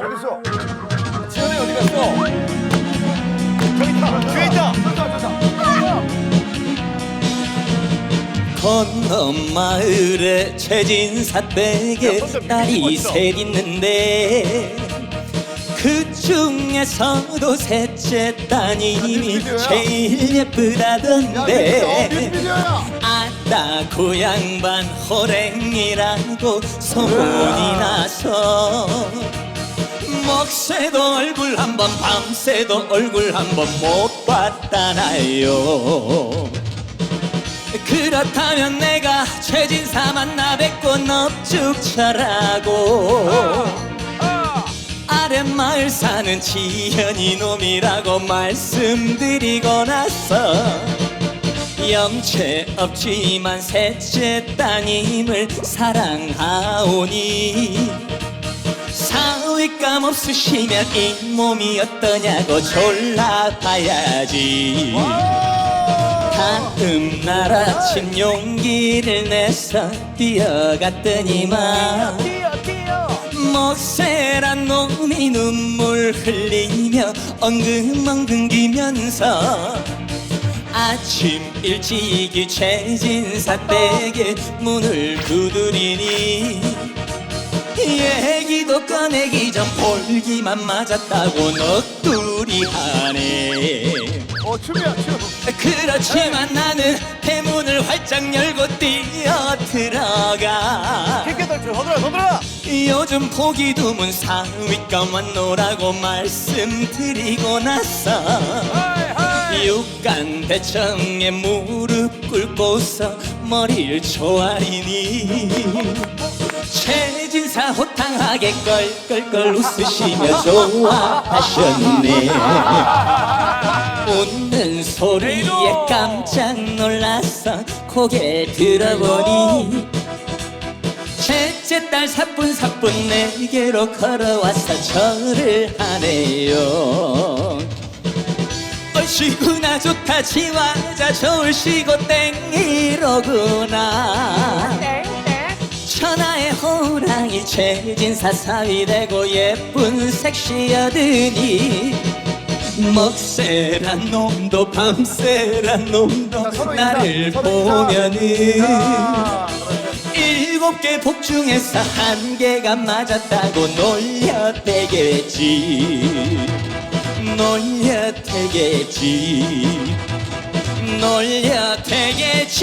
어딨어? 지현이 어디 갔어? 저기 있다. 뒤에 있다. 저기다, 저기다. 건너 마을에 최진사 댁에 딸이. 셋 있는데 그 중에서도 셋째 따님이. 제일 야, 예쁘다던데 뮤직비디오야. 아따 고향반 호랭이라고 소문이 나서 먹새도 얼굴 한 번 밤새도 얼굴 한 번 못 봤다나요? 그렇다면 내가 최진사 만나 뵙고 넙죽쳐라고. 아랫마을 사는 지현이 놈이라고 말씀드리고 나서 영체 없지만 셋째 따님을 사랑하오니 사위감 없으시면 이 몸이 어떠냐고 졸라봐야지 다음 날 아침 용기를 내서 뛰어갔더니만 뛰어, 뛰어. 먹새란 놈이 눈물 흘리며 엉금엉금 기면서 아침 일찍이 최진사 댁에 문을 두드리니 얘기도 꺼내기 전 볼기만 맞았다고 넋두리 하네 어, 춤이야, 춤. 그렇지만 나는 대문을 활짝 열고 뛰어 들어가 깊게 덜출. 서들어, 서들어. 요즘 보기 드문 사위감 왔노라고 말씀드리고 나서 하이, 하이. 육간 대청에 무릎 꿇고서 머리를 조아리니 최진사 호탕하게 껄껄껄 웃으시며 좋아하셨네 웃는 소리에 깜짝 놀라서 고개 들어보니 셋째 딸 사뿐사뿐 내게로 걸어와서 절을 하네요 얼씨구나 좋다 지화자 좋으시고 땡이로구나 천하의 호랑이 최진 사 사위 되고 예쁜 섹시여드니 먹새란 놈도 밤새란 놈도 자, 서로 나를 인사, 서로 인사. 보면은 자, 일곱 개 복 중에서 한 개가 맞았다고 놀려대겠지 놀려 대겠지 놀려대겠지